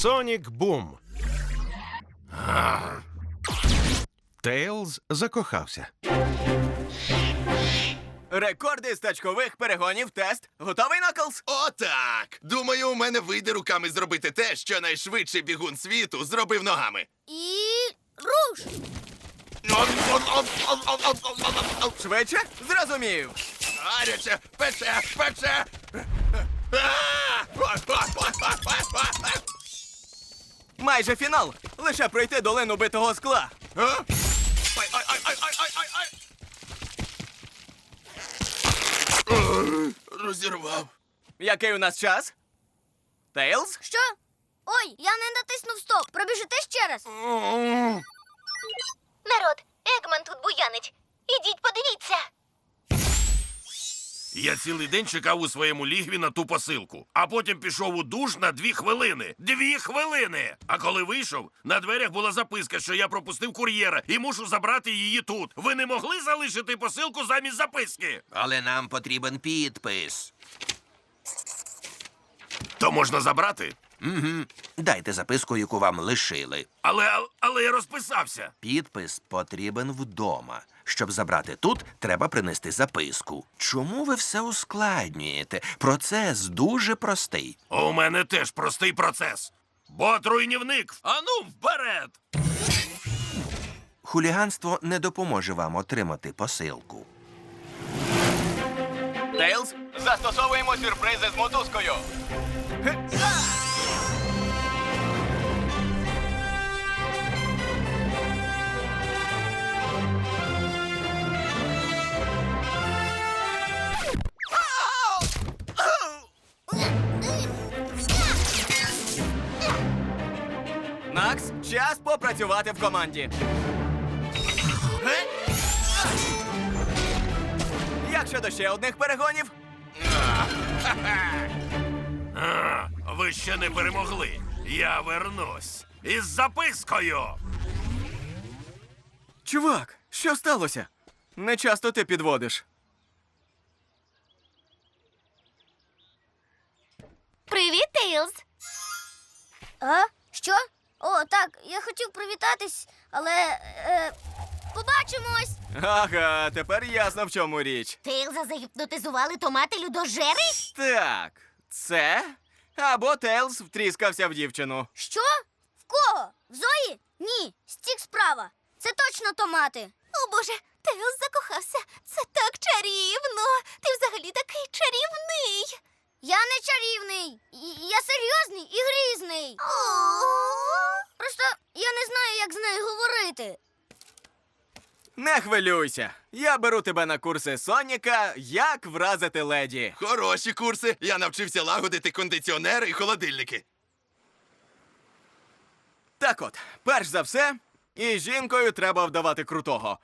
Сонік Бум. Тейлз закохався. Рекорди з тачкових перегонів тест. Готовий Наклз? Отак. Думаю, у мене вийде руками зробити те, що найшвидший бігун світу зробив ногами. І руш! Швидше? Зрозумів. Гаряче, пече, пече. Майже фінал. Лише пройти долину битого скла. А? Ай, ай, ай, ай, ай, ай, ай. Розірвав. Який у нас час? Тейлз? Що? Ой, я не натиснув стоп. Пробіжите ще раз. Народ, Егман тут буянить. Ідіть, подивіться. Я цілий день чекав у своєму лігві на ту посилку, а потім пішов у душ на дві хвилини. Дві хвилини! А коли вийшов, на дверях була записка, що я пропустив кур'єра і мушу забрати її тут. Ви не могли залишити посилку замість записки? Але нам потрібен підпис. То можна забрати? Угу. Дайте записку, яку вам лишили. Але але я розписався. Підпис потрібен вдома. Щоб забрати тут, треба принести записку. Чому ви все ускладнюєте? Процес дуже простий. У мене теж простий процес. Бот руйнівник. Ану вперед! Хуліганство не допоможе вам отримати посилку. Тейлз, застосовуємо сюрпризи з мотузкою. Час попрацювати в команді. Як щодо ще одних перегонів? А, ви ще не перемогли. Я вернусь із запискою. Чувак, що сталося? Не часто ти підводиш. Привіт, Тейлз. А? Що? О, так, я хотів привітатись, але. Е, побачимось! Ага, тепер ясно в чому річ. Тейлза загіпнотизували томати людожери? Так, це або Тейлз втріскався в дівчину. Що? В кого? В Зої? Ні, стік справа. Це точно томати. О боже, Тейлз закохався. Це так чарівно. Ти взагалі такий чарівний. Я не чарівний. І- Я серйозний і грізний. Просто я не знаю, як з нею говорити. Не хвилюйся. Я беру тебе на курси Соніка, як вразити леді. Хороші курси. Я навчився лагодити кондиціонери і холодильники. Так от, перш за все, і жінкою треба вдавати крутого.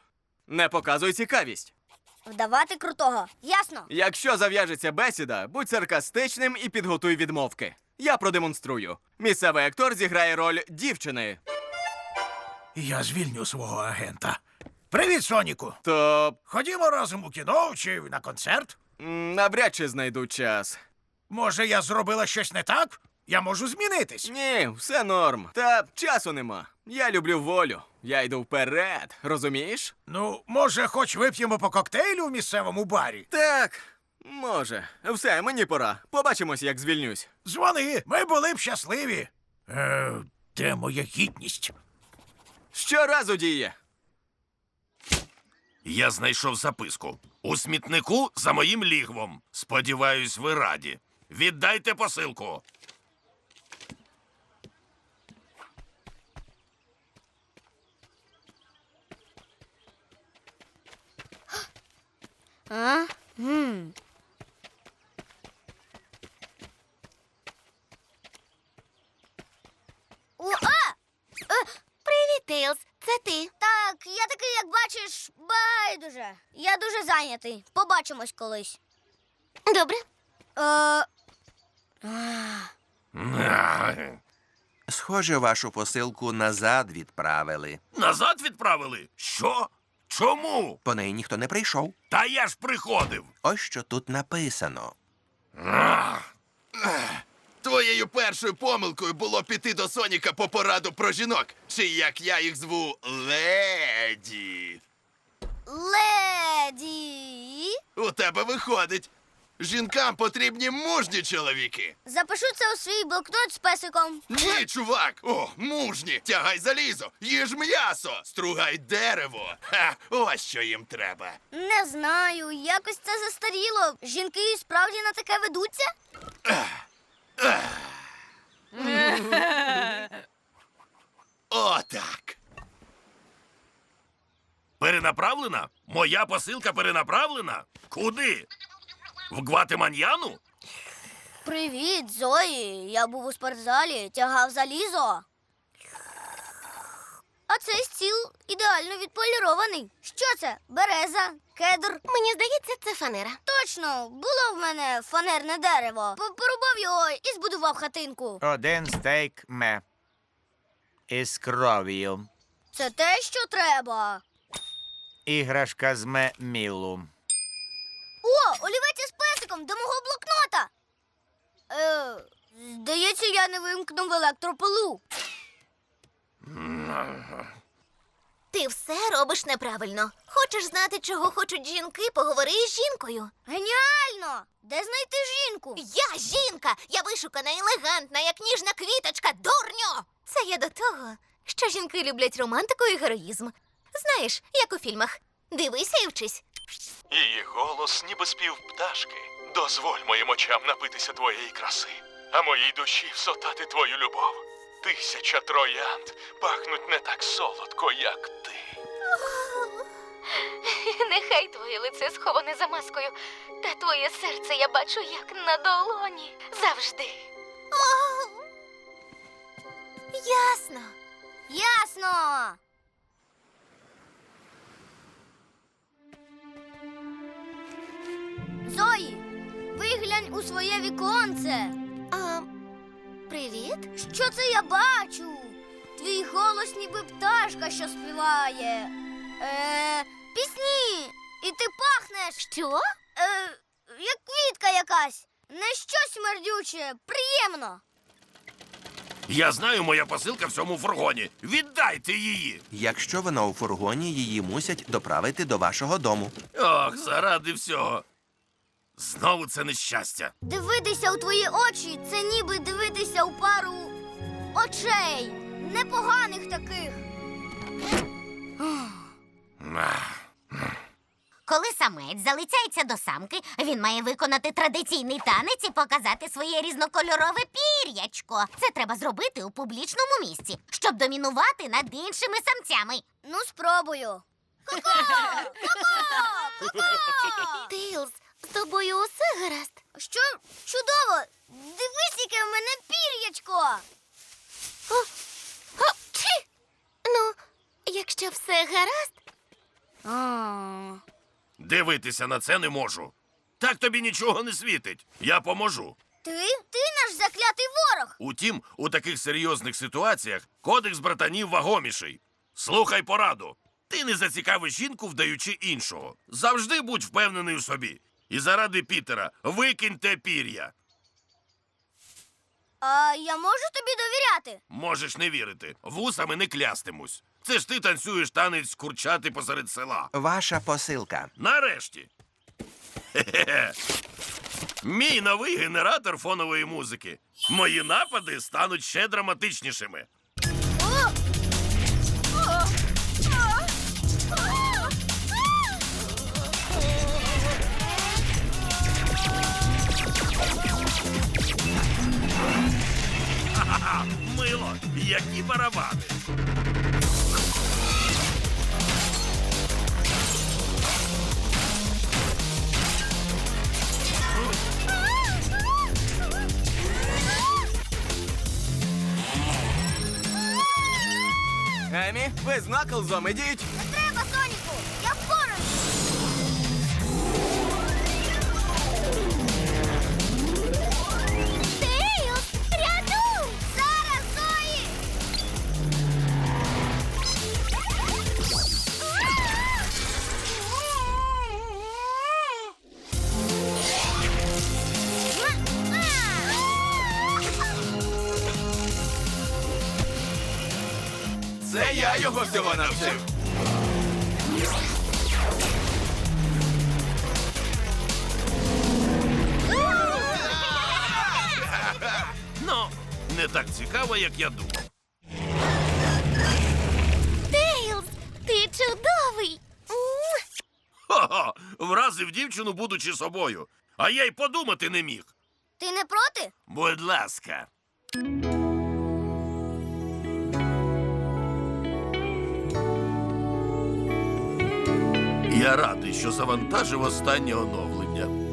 Не показуй цікавість. Вдавати крутого. Ясно. Якщо зав'яжеться бесіда, будь саркастичним і підготуй відмовки. Я продемонструю. Місцевий актор зіграє роль дівчини. Я звільню свого агента. Привіт, Соніку. То Ходімо разом у кіно чи на концерт. м, навряд чи знайду час. Може, я зробила щось не так? Я можу змінитись. Ні, все норм. Та часу нема. Я люблю волю. Я йду вперед, розумієш? Ну, може, хоч вип'ємо по коктейлю в місцевому барі. Так, може. Все, мені пора. Побачимось, як звільнюсь. Дзвони, ми були б щасливі. Е, де моя гідність? Щоразу діє. Я знайшов записку. У смітнику за моїм лігвом. Сподіваюсь, ви раді. Віддайте посилку. А? Гм. О, а! Привіт, Тейлз. Це ти. Так, я такий, як бачиш, байдуже. Я дуже. Побачимось колись. Добре. Е, Схоже, вашу посилку назад відправили. Назад відправили? Що? Чому? По неї ніхто не прийшов. Та я ж приходив. Ось що тут написано. Твоєю першою помилкою було піти до Соніка по пораду про жінок, чи як я їх зву леді. Леді. У тебе виходить. Жінкам потрібні мужні чоловіки. Запишу це у свій блокнот з песиком. Ні, чувак! О, мужні! Тягай залізо, їж м'ясо, стругай дерево. Ха, ось що їм треба. Не знаю, якось це застаріло. Жінки і справді на таке ведуться? Отак. Перенаправлена? Моя посилка перенаправлена? Куди? В Гватеманьяну? Привіт, Зої. Я був у спортзалі, тягав залізо. А цей стіл ідеально відполірований. Що це? Береза, кедр. Мені здається, це фанера. Точно, було в мене фанерне дерево. П- Порубав його і збудував хатинку. Один стейк ме. Із кров'ю. Це те, що треба. Іграшка з ме мілу. О, олівець із песиком до мого блокнота. Е, здається, я не вимкнув електропилу. Ти все робиш неправильно. Хочеш знати, чого хочуть жінки, поговори із жінкою. Геніально! Де знайти жінку? Я жінка! Я вишукана, елегантна, як ніжна квіточка, дурньо! Це я до того, що жінки люблять романтику і героїзм. Знаєш, як у фільмах. Дивися і вчись. Її голос, ніби спів пташки. Дозволь моїм очам напитися твоєї краси, а моїй душі всотати твою любов. Тисяча троянд пахнуть не так солодко, як ти. Нехай твоє лице сховане за маскою, та твоє серце я бачу як на долоні. Завжди. Ясно. Ясно. Виглянь у своє віконце. А, привіт. Що це я бачу? Твій голос ніби пташка, що співає. Е, пісні. І ти пахнеш. Що? Е, як квітка якась. Не щось смердюче, приємно. Я знаю, моя посилка в цьому фургоні. Віддайте її. Якщо вона у фургоні, її мусять доправити до вашого дому. Ох, заради всього. Знову це нещастя. Дивитися у твої очі це ніби дивитися у пару очей. Непоганих таких. Коли самець залицяється до самки, він має виконати традиційний танець і показати своє різнокольорове пір'ячко. Це треба зробити у публічному місці, щоб домінувати над іншими самцями. Ну, спробую. Тейлз, з тобою усе гаразд. Що чудово! Дивись, яке в мене пір'ячко. Ну, якщо все гаразд, А, Дивитися на це не можу. Так тобі нічого не світить. Я поможу. Ти? Ти наш заклятий ворог. Утім, у таких серйозних ситуаціях кодекс братанів вагоміший. Слухай пораду. Ти не зацікавиш жінку, вдаючи іншого. Завжди будь впевнений у собі. І заради Пітера викинь те пір'я. А я можу тобі довіряти? Можеш не вірити. Вусами не клястимусь. Це ж ти танцюєш танець курчати посеред села. Ваша посилка. Нарешті. Хе-хе-хе. Мій новий генератор фонової музики. Мої напади стануть ще драматичнішими. Ха-ха, мило, які барабани. Емі, ви з Наклзом ідіть. Це я його всього навчив. Ну, не так цікаво, як я думав. Тейлз, ти чудовий! Ха-ха! Вразив дівчину, будучи собою. А я й подумати не міг. Ти не проти? Будь ласка. Я радий, що завантажив останнє оновлення.